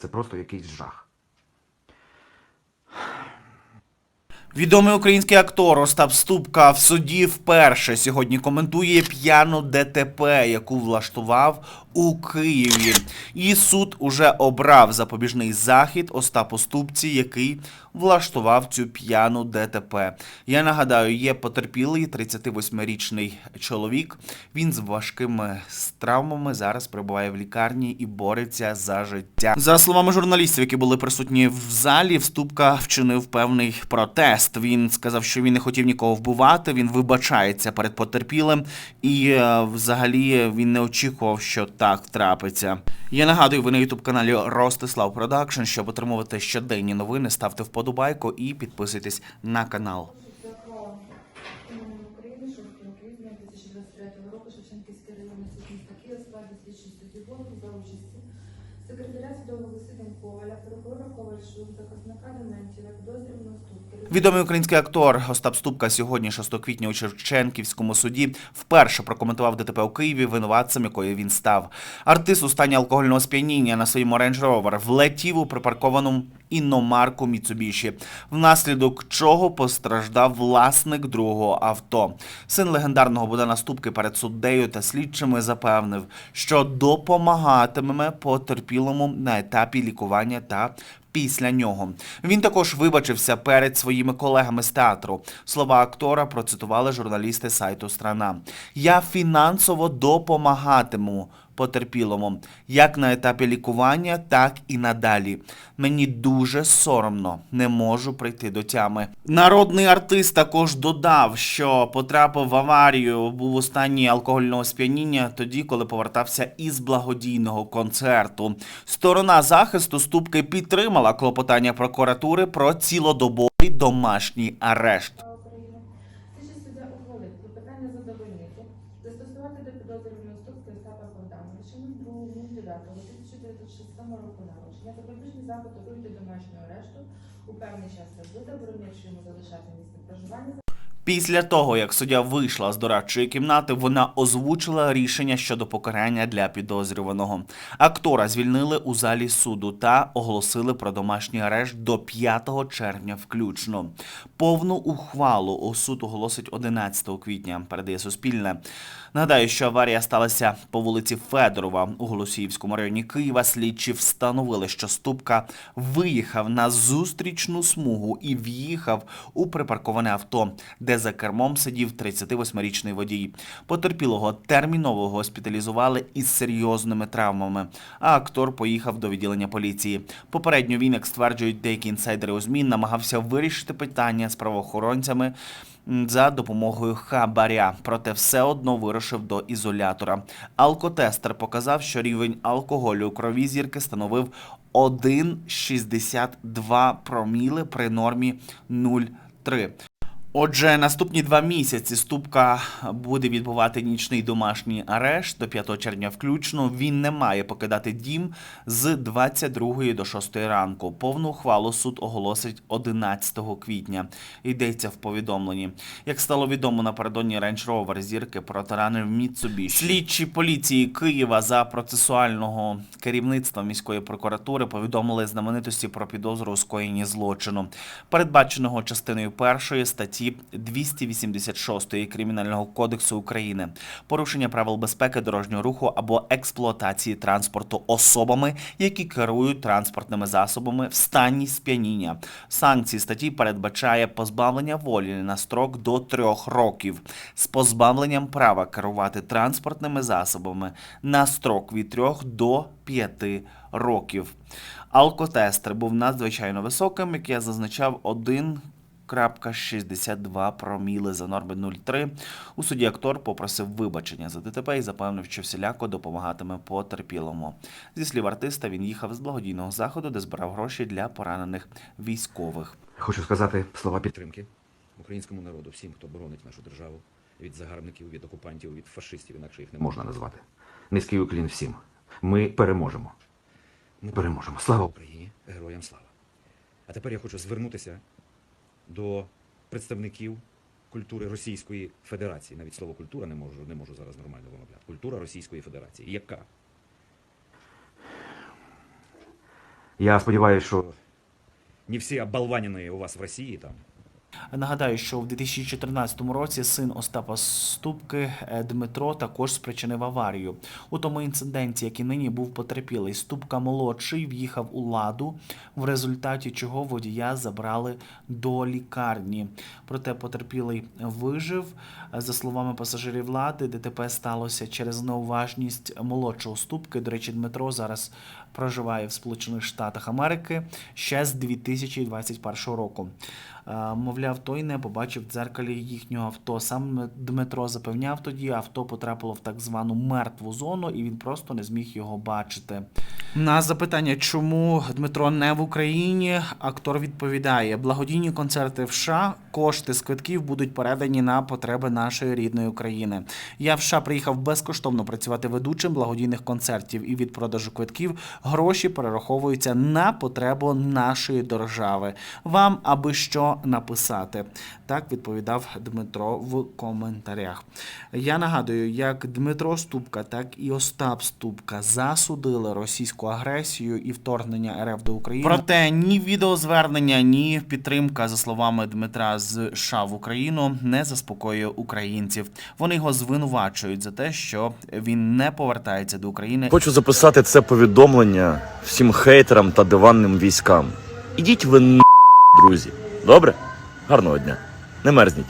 Це просто якийсь жах. Відомий український актор Остап Ступка в суді вперше сьогодні коментує п'яну ДТП, яку влаштував у Києві. І суд уже обрав запобіжний захід Остапу Ступці, який влаштував цю п'яну ДТП. Я нагадаю, є потерпілий 38-річний чоловік. Він з важкими травмами зараз перебуває в лікарні і бореться за життя. За словами журналістів, які були присутні в залі, Вступка вчинив певний протест. Він сказав, що він не хотів нікого вбивати. Він вибачається перед потерпілим, і е, взагалі він не очікував, що так трапиться. Я нагадую, ви на ютуб каналі Ростислав Продакшн. Щоб отримувати щоденні новини, ставте вподобайку і підписуйтесь на канал. Відомий український актор Остап Ступка сьогодні, 6 квітня, у Черченківському суді вперше прокоментував ДТП у Києві, винуватцем якої він став. Артист у стані алкогольного сп'яніння на своєму рейндж-ровер влетів у припарковану іномарку Міцубіші, внаслідок чого постраждав власник другого авто. Син легендарного Богдана Ступки перед суддею та слідчими запевнив, що допомагатиме потерпілому на етапі лікування та після нього. Він також вибачився перед своїми колегами з театру. Слова актора процитували журналісти сайту Страна. Я фінансово допомагатиму потерпілому як на етапі лікування, так і надалі. Мені дуже соромно, не можу прийти до тями. Народний артист також додав, що потрапив в аварію, був у стані алкогольного сп'яніння тоді, коли повертався із благодійного концерту. Сторона захисту ступки підтримала клопотання прокуратури про цілодобовий домашній арешт. України. Слідчий суддя ухвалив задовольнити, застосувати до підозрюваного Ступки Остапа Богдановича на 2 9 1967 року народження, запобіжний заход у домашнього арешту у певний час та заборонивши йому залишати місце проживання Після того, як суддя вийшла з дорадчої кімнати, вона озвучила рішення щодо покарання для підозрюваного. Актора звільнили у залі суду та оголосили про домашній арешт до 5 червня включно. Повну ухвалу у суд оголосить 11 квітня. Передає Суспільне. Нагадаю, що аварія сталася по вулиці Федорова у Голосіївському районі Києва. Слідчі встановили, що Ступка виїхав на зустрічну смугу і в'їхав у припарковане авто, де за кермом сидів 38-річний водій. Потерпілого терміново госпіталізували із серйозними травмами, а актор поїхав до відділення поліції. Попередньо він, як стверджують деякі інсайдери у ЗМІ, намагався вирішити питання з правоохоронцями за допомогою хабаря, проте все одно вирушив до ізолятора. Алкотестер показав, що рівень алкоголю у крові зірки становив 1,62 проміли при нормі 0,3. Отже, наступні два місяці Ступка буде відбувати нічний домашній арешт до 5 червня включно. Він не має покидати дім з 22 до 6 ранку. Повну ухвалу суд оголосить 11 квітня. Йдеться в повідомленні. Як стало відомо напередодні Range Rover зірки протаранив Mitsubishi. Слідчі поліції Києва за процесуального керівництва міської прокуратури повідомили знаменитості про підозру у скоєнні злочину, передбаченого частиною першої статті 286 Кримінального кодексу України, порушення правил безпеки дорожнього руху або експлуатації транспорту особами, які керують транспортними засобами в стані сп'яніння. Санкції статті передбачає позбавлення волі на строк до трьох років з позбавленням права керувати транспортними засобами на строк від трьох до п'яти років. Алкотестер був надзвичайно високим, як я зазначав, 1,62 проміли за норми 0,3. У суді актор попросив вибачення за ДТП і запевнив, що всіляко допомагатиме потерпілому. Зі слів артиста, він їхав з благодійного заходу, де збирав гроші для поранених військових. Хочу сказати слова підтримки. українському народу, всім, хто боронить нашу державу від загарбників, від окупантів, від фашистів, інакше їх не можна назвати. Низький уклін всім. Ми переможемо. Ми переможемо. Слава! Україні, героям слава. А тепер я хочу звернутися до представників культури Російської Федерації. Навіть слово культура не можу, не можу зараз нормально вимовляти. Культура Російської Федерації. Яка Я сподіваюся, що Не всі оболванені у вас в Росії там. Нагадаю, що в 2014 році син Остапа Ступки е, Дмитро також спричинив аварію. У тому інциденті, який нині був потерпілий, Ступка молодший в'їхав у ладу, в результаті чого водія забрали до лікарні. Проте потерпілий вижив. За словами пасажирів лади, ДТП сталося через неуважність молодшого Ступки. До речі, Дмитро зараз проживає в Сполучених Штатах Америки ще з 2021 року. Е, Мовляв, той не побачив дзеркалі їхнього авто. Сам Дмитро запевняв тоді, авто потрапило в так звану мертву зону, і він просто не зміг його бачити. На запитання, чому Дмитро не в Україні, актор відповідає: благодійні концерти в США, кошти з квитків будуть передані на потреби нашої рідної України. Я в США приїхав безкоштовно працювати ведучим благодійних концертів, і від продажу квитків гроші перераховуються на потребу нашої держави. Вам аби що написати. Так відповідав Дмитро в коментарях. Я нагадую, як Дмитро Ступка, так і Остап Ступка засудили російську агресію і вторгнення РФ до України. Проте ні відеозвернення, ні підтримка, за словами Дмитра з США в Україну, не заспокоює українців. Вони його звинувачують за те, що він не повертається до України Хочу записати це повідомлення всім хейтерам та диванним військам. Ідіть ви на, друзі. Добре? Гарного дня. Не мерзніть.